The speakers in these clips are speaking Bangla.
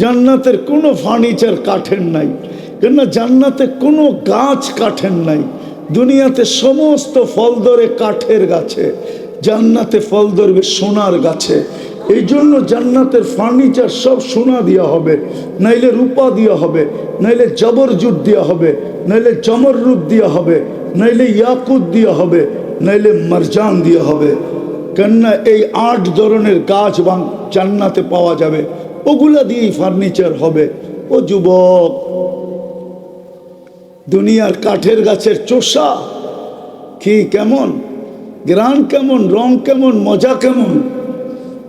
জান্নাতের কোনো ফার্নিচার কাঠের নাই। কেননা জান্নাতে কোনো গাছ কাঠের নাই। দুনিয়াতে সমস্ত ফল ধরে কাঠের গাছে, জান্নাতে ফল ধরবে সোনার গাছে। এই জন্য জান্নাতের ফার্নিচার সব সোনা দেওয়া হবে, নাইলে রূপা দেওয়া হবে, নাইলে জবরজুট দেওয়া হবে, নাইলে জমররুদ দেওয়া হবে, নাইলে ইয়াকুত দেওয়া হবে, নাইলে মারজান দেওয়া হবে। কেননা এই আট ধরনের গাছ জান্নাতে পাওয়া যাবে। ওগুলা দিয়েই ফার্নিচার হবে। ও যুবক, দুনিয়ার কাঠের গাছের চোষা, কি কেমন? গ্রান কেমন, রং কেমন, মজা কেমন?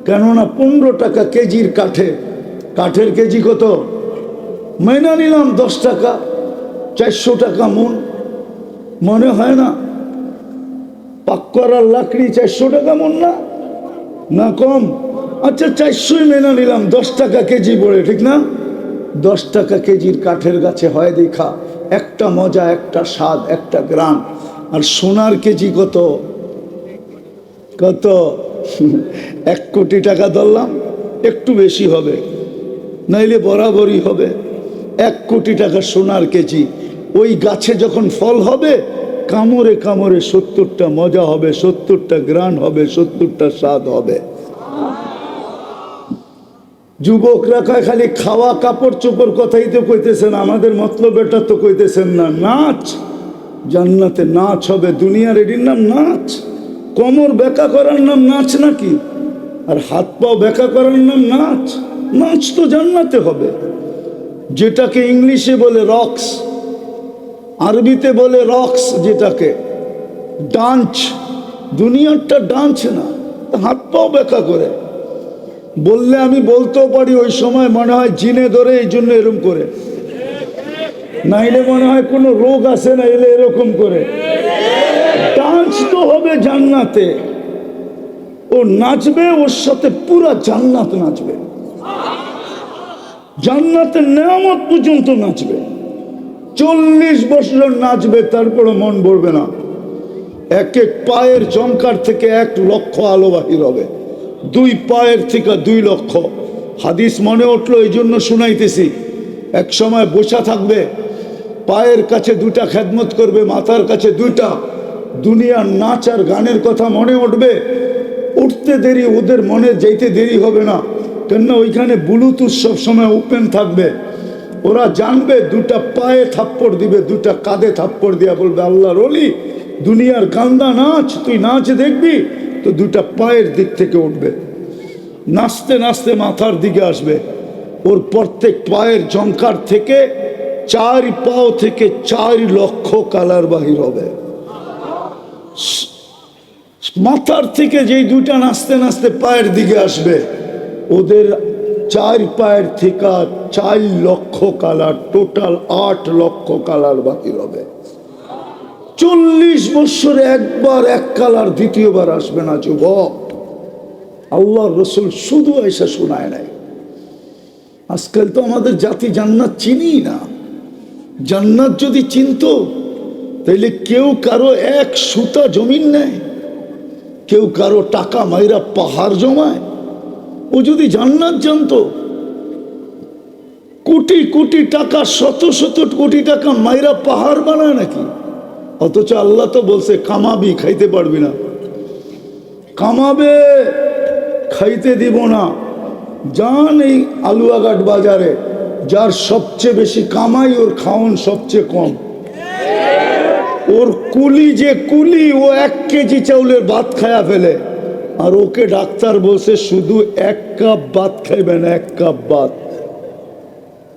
কেননা পনেরো টাকা কেজির কাঠে, কাঠের কেজি কত? মাইনা নিলাম দশ টাকা, চারশো টাকা মন। মনে হয় না? পাক করার লাকড়ি চারশো টাকা মন না? না কম? আচ্ছা চারশোই মেনা নিলাম, দশ টাকা কেজি পড়ে ঠিক না? দশ টাকা কেজির কাঠের গাছে হয় দেখা, একটা মজা, একটা স্বাদ, একটা গ্রাম। আর সোনার কেজি কত? কত? এক কোটি টাকা ধরলাম, একটু বেশি হবে, নাইলে বরাবরই হবে। এক কোটি টাকা সোনার কেজি, ওই গাছে যখন ফল হবে, কামড়ে কামড়ে সত্তরটা মজা হবে, সত্তরটা গ্রান হবে, সত্তরটা স্বাদ হবে। যুবকরা কয় খালি খাওয়া কাপড় চোপড় কথাই তো কইতেছেন, আমাদের মতলব এটা তো কইতেছেন না। নাচ, জান্নাতে নাচ হবে, দুনিয়ার এটির নাম নাচ। কোমর বেকা করার নাম নাচ নাকি? আর হাত পাও বেকা করার নাম নাচ। নাচ তো জান্নাতে হবে। যেটাকে ইংলিশে বলে রক্স, আরবিতে বলে রক্স যেটাকে ডান্স দুনিয়ারটা ডান্স না হাত পাও বেকা করে। বললে আমি বলতেও পারি, ওই সময় মনে হয় জিনে ধরে এই জন্য এরকম করে। নাইলে মনে হয় কোনো রোগ আছে না, এলে এরকম করে। ডান্স তো হবে জান্নাতে। ও নাচবে, ওর সাথে পুরা জান্নাত নাচবে। জান্নাতের নেয়ামত পর্যন্ত নাচবে। চল্লিশ বছর নাচবে তারপরে মন ভরবে না। এক এক পায়ের জমকার থেকে এক লক্ষ আলো বাহির হবে। দুই পায়ের থেকে দুই লক্ষ। হাদিস মনে উঠল, এই জন্য শুনাইতেছি। এক সময় বসা থাকবে, পায়ের কাছে দুটা খেদমত করবে, মাথার কাছে দুইটা। দুনিয়ার নাচ আর গানের কথা মনে উঠবে, উঠতে দেরি, ওদের মনে যেতে দেরি হবে না। কেননা ওইখানে ব্লুটুথ সবসময় ওপেন থাকবে। ওরা জানবে, দুটা পায়ে থাপ্পড় দিবে, দুটা কাঁধে থাপ্পড় দিয়া বলবে, আল্লাহর অলি দুনিয়ার কান্দা নাচ, তুই নাচ দেখবি? তো দুটা পায়ের দিক থেকে উঠবে। নাচতে নাচতে মাথার দিকে আসবে। ওর প্রত্যেক পায়ের জঙ্কার থেকে চার পাও থেকে চার লক্ষ কালার বাহির হবে। মাথার থেকে যেই দুইটা নাচতে নাচতে পায়ের দিকে আসবে, ওদের চার পায়ের থেকে চার লক্ষ কালার, টোটাল আট লক্ষ কালার বাকি হবে। চল্লিশ বছরে একবার এক কালার দ্বিতীয়বার আসবে না, যুবক। আল্লাহ রসুল শুধু এসে শোনায় নাই। আজকাল তো আমাদের জাতি জান্নাত চিনি না। জান্নাত যদি চিনত, তাইলে কেউ কারও এক সুতা জমিন নেয়, কেউ কারও টাকা মাইরা পাহাড় জমায়। ও যদি জান্নাত জানতো, কোটি কোটি টাকা, শত শত কোটি টাকা মাইরা পাহাড় বানায় নাকি? অথচ আল্লাহ তো বলছে, কামাবি, খাইতে পারবি না। কামাবে, খাইতে দিব না। যান এই আলুয়াঘাট বাজারে, যার সবচেয়ে বেশি কামাই ওর খাওন সবচেয়ে কম। ওর কুলি যে কুলি, ও এক কেজি চাউলের ভাত খায়া ফেলে। আর ওকে ডাক্তার বলছে, শুধু এক কাপ ভাত খাইবেন এক কাপ ভাত।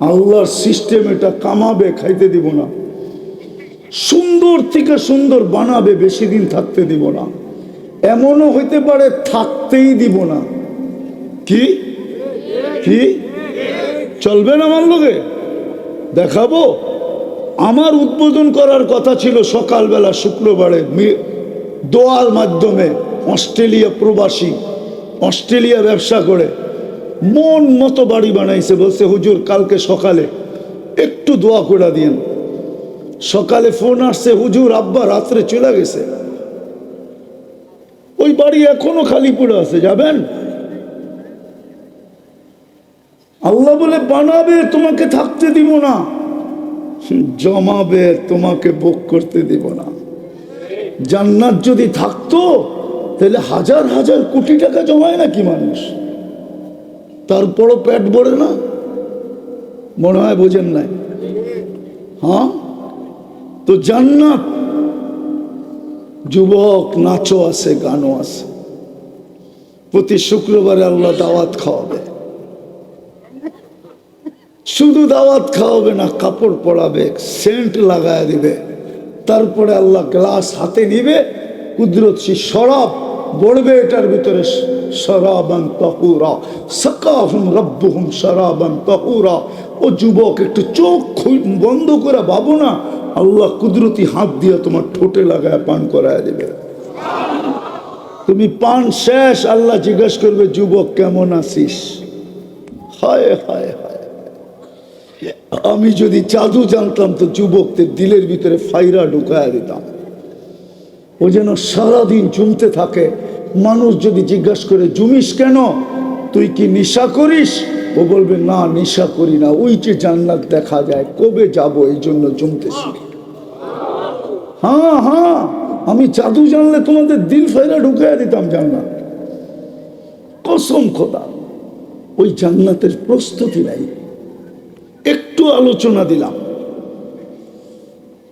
আল্লাহর সিস্টেম এটা কামাবে, খাইতে দিব না। সুন্দর থেকে সুন্দর বানাবে বেশি দিন থাকতে দিব না। এমনও হইতে পারে থাকতেই দিব না। কি? কি? চলবেন আমার লোকে দেখাবো। আমার উদ্বোধন করার কথা ছিল সকালবেলা শুক্রবারে দোয়ার মাধ্যমে অস্ট্রেলিয়া প্রবাসী, অস্ট্রেলিয়া ব্যবসা করে। মন মতো বাড়ি বানাইছে, বলছে, হুজুর, কালকে সকালে একটু দোয়া করে দিয়েন। সকালে ফোন আসছে, হুজুর আব্বা রাত্রে চলে গেছে। ওই বাড়ি এখনও খালি পড়ে আছে, যাবেন? আল্লাহ বলে, বানাবে, তোমাকে থাকতে দিব না। জমাবে, তোমাকে ভোগ করতে দিব না। জান্নাত যদি থাকতো, তাহলে হাজার হাজার কোটি টাকা জমায় নাকি মানুষ? তারপরও পেট ভরে না? মনে হয় বোঝেন নাই। হ্যাঁ? তো জান্নাত। যুবক নাচও আছে, গানও আছে। প্রতি শুক্রবারে আল্লাহ দাওয়াত খাওয়াবে। শুধু দাওয়াত খাওয়াবে না, কাপড় পরাবে, সেন্ট লাগায় দিবে। তারপরে আল্লাহ গ্লাস হাতে নিবে, কুদরত শরাব বলবে এটার ভিতরে শরাবান তহুরা। সাকাহুম রব্বুহুম শরাবান তহুরা। ও যুবক, একটু চোখ বন্ধ করে ভাবো না, আল্লাহ কুদরতি হাত দিয়ে তোমার ঠোঁটে লাগায় পান করায় দেবে। তুমি পান শেষ, আল্লাহ জিজ্ঞেস করবে, যুবক, কেমন আছিস? হায় হায় হায়। আমি যদি জাদু জানতাম তো যুবকদের দিলের ভিতরে ফাইরা ঢুকায় দিতাম। ও যেন সারাদিন জমতে থাকে। মানুষ যদি জিজ্ঞাসা করে, জুমিস কেন? তুই কি নেশা করিস? ও বলবে, না, নেশা করি না। ওই যে জান্নাত দেখা যায়, কবে যাব? এই জন্য জমতেছি হ্যাঁ হ্যাঁ আমি জাদু জানলে তোমাদের দিল ফাইরা ঢুকায় দিতাম জান্নাত। কসম খোদা, ওই জান্নাতের প্রস্তুতি নাই। একটু আলোচনা দিলাম।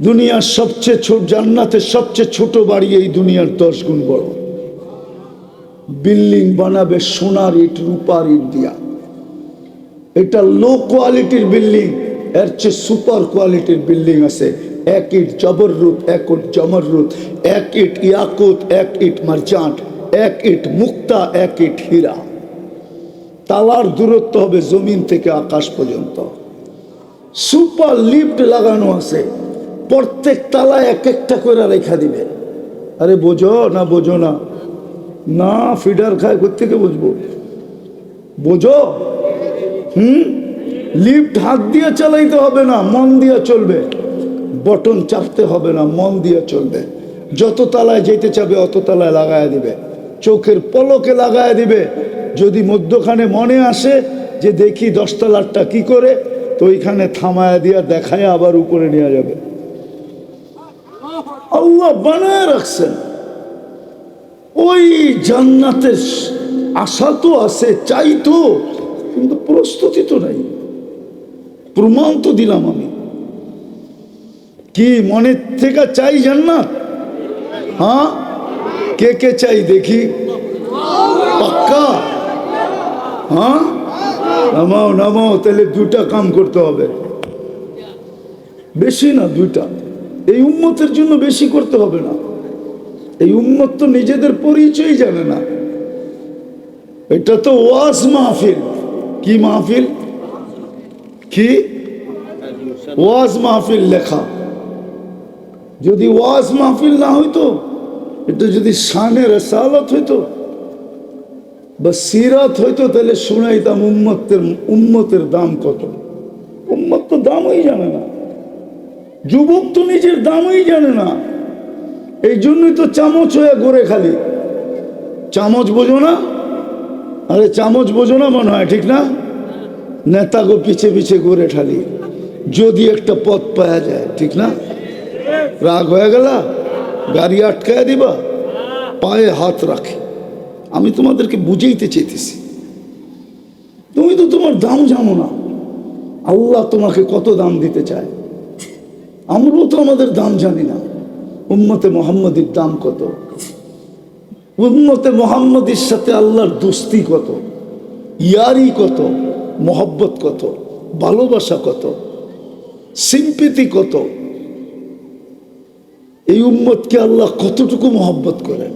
দুনিয়ার সবচেয়ে ছোট, জান্নাতের সবচেয়ে ছোট বাড়ি এই দুনিয়ার দশ গুণ বড়। বিল্ডিং বানাবে সোনার ইট, রূপার ইট দিয়া। এটা লো কোয়ালিটির বিল্ডিং, এর চেয়ে সুপার কোয়ালিটির বিল্ডিং আছে। এক ইট জবর জবররুত এক ইট জমররুত এক ইট ইয়াকুত, এক ইট মারচান্ট এক ইট মুক্তা, এক ইট হীরা। তালার দূরত্ব হবে জমিন থেকে আকাশ পর্যন্ত। সুপার লিফট লাগানো আছে। প্রত্যেক তালায় এক একটা করে রেখা দিবে। আরে বোঝো না বোঝো না। না, ফিডার খায় থেকে বুঝব? বোঝো? হুম? লিফট হাত দিয়ে চালাইতে হবে না, মন দিয়ে চলবে। বটন চাপতে হবে না, মন দিয়ে চলবে। যত তালায় যেতে চাবে, অত তালায় লাগায় দিবে। চোখের পলকে লাগায় দিবে। যদি মধ্যখানে মনে আসে যে দেখি দশতলারটা কি করে, তো ওইখানে থামায় দিয়া দেখায় আবার উপরে নেওয়া যাবে। আল্লাহ বানায় রাখছেন। ওই জান্নাতের আশা তো আছে, চাই তো, কিন্তু প্রস্তুতি তো নাই। প্রমাণ তো দিলাম আমি। কি মনের থেকে চাই জান্নাত? হ্যাঁ? কে কে চাই দেখি? পাক্কা? হ্যাঁ? নামাও নামাও, তাহলে দুটা কাম করতে হবে। বেশি না, দুইটা। এই উন্মতের জন্য বেশি করতে হবে না। এই উন্মত তো নিজেদের পরিচয় জানে না। এটা তো ওয়াজ মাহফিল। কি মাহফিল? কি? ওয়াজ মাহফিল লেখা। যদি ওয়াজ মাহফিল না হইতো, এটা যদি শানে রসালত হইতো বা সিরাত হইতো, তাহলে শুনাইতাম উম্মতের উম্মতের দাম কত? উম্মত তো দামই জানে না। যুবক তো নিজের দামই জানে না। এই জন্যই তো চামচ হয়ে ঘুরে খালি। চামচ বোঝো না? আরে চামচ বোঝো না মনে হয়, ঠিক না? নেতাগো পিছে পিছে ঘুরে ঠালি যদি একটা পথ পাওয়া যায়, ঠিক না? রাগ হয়ে গেল? গাড়ি আটকায় দিবা? পায়ে হাত রাখে। আমি তোমাদেরকে বুঝাইতে চেয়েছি তুমি তো তোমার দাম জানো না। আল্লাহ তোমাকে কত দাম দিতে চায়? আমরাও তো আমাদের দাম জানি না। উম্মতে মোহাম্মদের দাম কত? উম্মতে মোহাম্মদের সাথে আল্লাহর দোস্তি কত? ইয়ারি কত? মোহব্বত কত? ভালোবাসা কত? সিম্পিতি কত? এই উম্মতকে আল্লাহ কতটুকু মহব্বত করেন?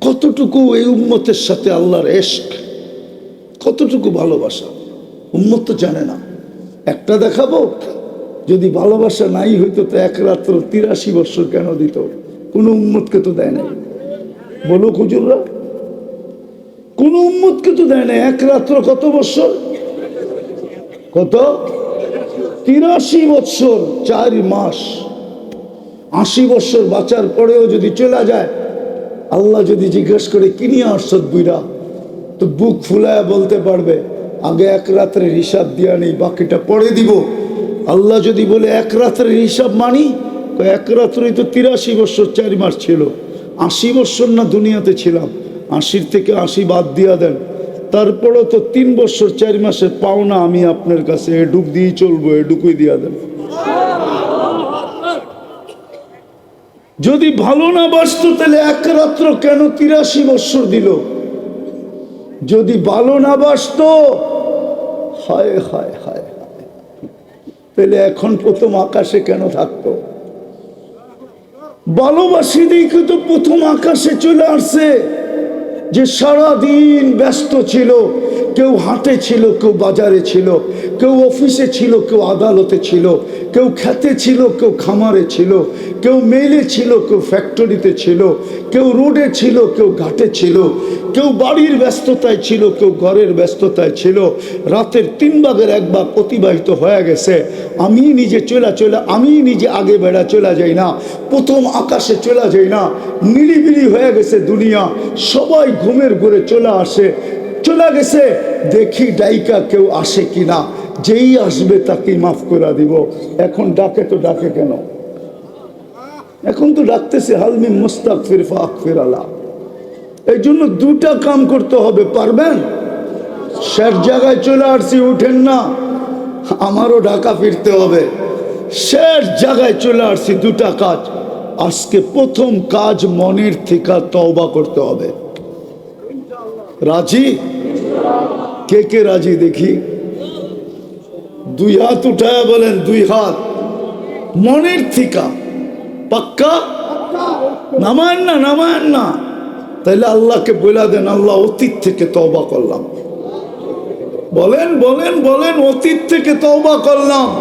কতটুকু এই উম্মতের সাথে আল্লাহর এশক? কতটুকু ভালোবাসা? উম্মত তো জানে না। একটা দেখাবো? যদি ভালোবাসা নাই হইতো তো এক রাত্র তিরাশি বছর কেন দিত? কোনো উম্মতকে তো দেয় নাই। বলো খুজুররা কোন উম্মতকে তো দেয় না এক রাত্র কত বছর? কত? তিরাশি বছর, চার মাস। আশি বছর বাঁচার পরেও যদি চলে যায়, আল্লাহ যদি জিজ্ঞেস করে, কি নিয়ে আসছত বুইরা? তো বুক ফুলায় বলতে পারবে, আগে এক রাত্রের হিসাব দিয়া নেই, বাকিটা পরে দিব। আল্লাহ যদি বলে এক রাত্রের হিসাব মানি এক রাত্রেই তো তিরাশি বছর, চার মাস ছিল। আশি বছর না দুনিয়াতে ছিলাম। আশির থেকে আশি বাদ দিয়া দেন। তারপরেও তো তিন বছর, চার মাসের পাওনা আমি আপনার কাছে, এডুক দিয়েই চলবো, এডুকুই দিয়া দেন। যদি ভালো না বাসতো তাহলে এক রাত্র কেন তিরাশি বৎসর দিল? যদি ভালো না বাসতো হায় হায় হায়। তাহলে এখন প্রথম আকাশে কেন থাকতো? ভালোবাসি দিকে তো প্রথম আকাশে চলে আসছে যে সারা দিন ব্যস্ত ছিল। কেউ হাটে ছিল কেউ বাজারে ছিল কেউ অফিসে ছিল কেউ আদালতে ছিল কেউ খেতে ছিল কেউ খামারে ছিল কেউ মেলে ছিল কেউ ফ্যাক্টরিতে ছিল কেউ রোডে ছিল কেউ ঘাটে ছিল কেউ বাড়ির ব্যস্ততায় ছিল কেউ ঘরের ব্যস্ততায় ছিল রাতের তিন ভাগের এক অতিবাহিত হয়ে গেছে আমি নিজে চলে চলে আমি নিজে আগে বেড়া চলে যাই না প্রথম আকাশে চলে যাই না নিরিবিলি হয়ে গেছে দুনিয়া সবাই ঘুমের ঘুরে চলে আসে চলে গেছে। দেখি ডাইকা কেউ আসে কিনা। যেই আসবে তাকে মাফ করে দিব। এখন ডাকে তো ডাকে কেন? এখন তো ডাকতেছে হালমি মুস্তাক ফিরফা ফির আলা। এই জন্য দুটা কাম করতে হবে, পারবেন? শেষ জায়গায় চলে আসছি, উঠেন না। আমারও ঢাকা ফিরতে হবে। শেষ জায়গায় চলে আসছি, দুটা কাজ। আজকে প্রথম কাজ মনের থেকে তওবা করতে হবে। রাজি? কে কে রাজি দেখি? দুই হাত উঠায় বলেন, দুই হাত। মনের থিকা। পাক্কা? নামায় না নামায় না। তাইলে আল্লাহকে বলে দেন, আল্লাহ অতীত থেকে তওবা করলাম। বলেন বলেন বলেন, অতীত থেকে তওবা করলাম।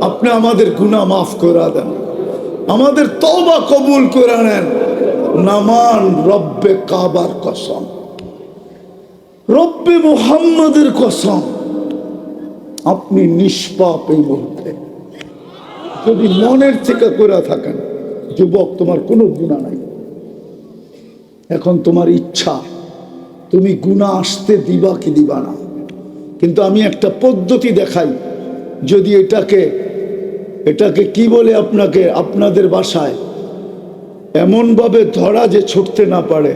আপনি আমাদের গুনাহ মাফ করে দেন। আমাদের তবা কবুল করে নেন। নামান রব্বে কাবার কসম। রব্বে মোহাম্মদের কসম, আপনি নিষ্পাপ এই মুহূর্তে। যদি মনের থেকে করে থাকেন, যুবক, তোমার কোনো গুণা নাই। এখন তোমার ইচ্ছা, তুমি গুণা আসতে দিবা কি দিবা না। কিন্তু আমি একটা পদ্ধতি দেখাই, যদি এটাকে এটাকে কি বলে আপনাকে, আপনাদের বাসায়, এমনভাবে ধরা যে ছুটতে না পারে,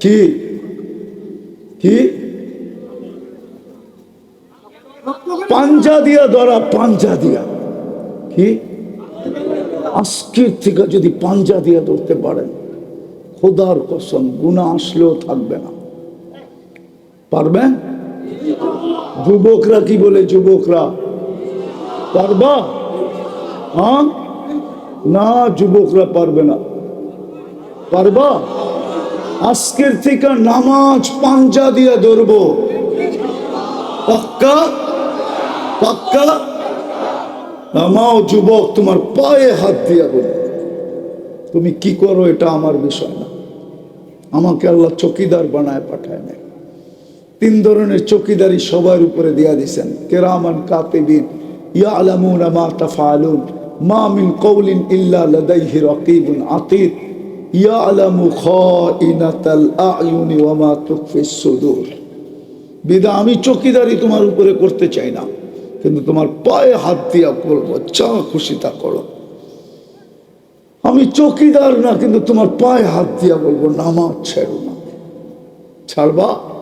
কি কি? পাঞ্জা দিয়া ধরা, পাঞ্জা দিয়া। কি? আজকের থেকে যদি পাঞ্জা দিয়া ধরতে পারেন, খোদার কসম গুণা আসলেও থাকবে না। পারবেন? যুবকরা কি বলে যুবকরা? পারবা? হ্যাঁ? না, যুবকরা পারবে না। পারবা? আজকের থেকে নামাজ পাঞ্জা দিয়া ধরবো। পাক্কা? পাক্কা? নামাও যুবক, তোমার পায়ে হাত দিয়া বলো। তুমি কি করো এটা আমার বিষয় না। আমাকে আল্লাহ চকিদার বানায় পাঠায় নাই। তিন ধরনের চকিদারি সবার উপরে দিয়া দিছেন। কেরামান, কাতিবিন, ইয়ালামুনা মা তাফআলুন মা মিন কওলিন ইল্লা লাদাইহি রাকিবুন আতীদ। বিদা, আমি চকিদারি তোমার উপরে করতে চাই না, কিন্তু তোমার পায়ে হাত দিয়া করব যা খুশি তা করো। আমি চকিদার না, কিন্তু তোমার পায়ে হাত দিয়া বলব, নামাজ ছেড়ো না। ছাড়বা?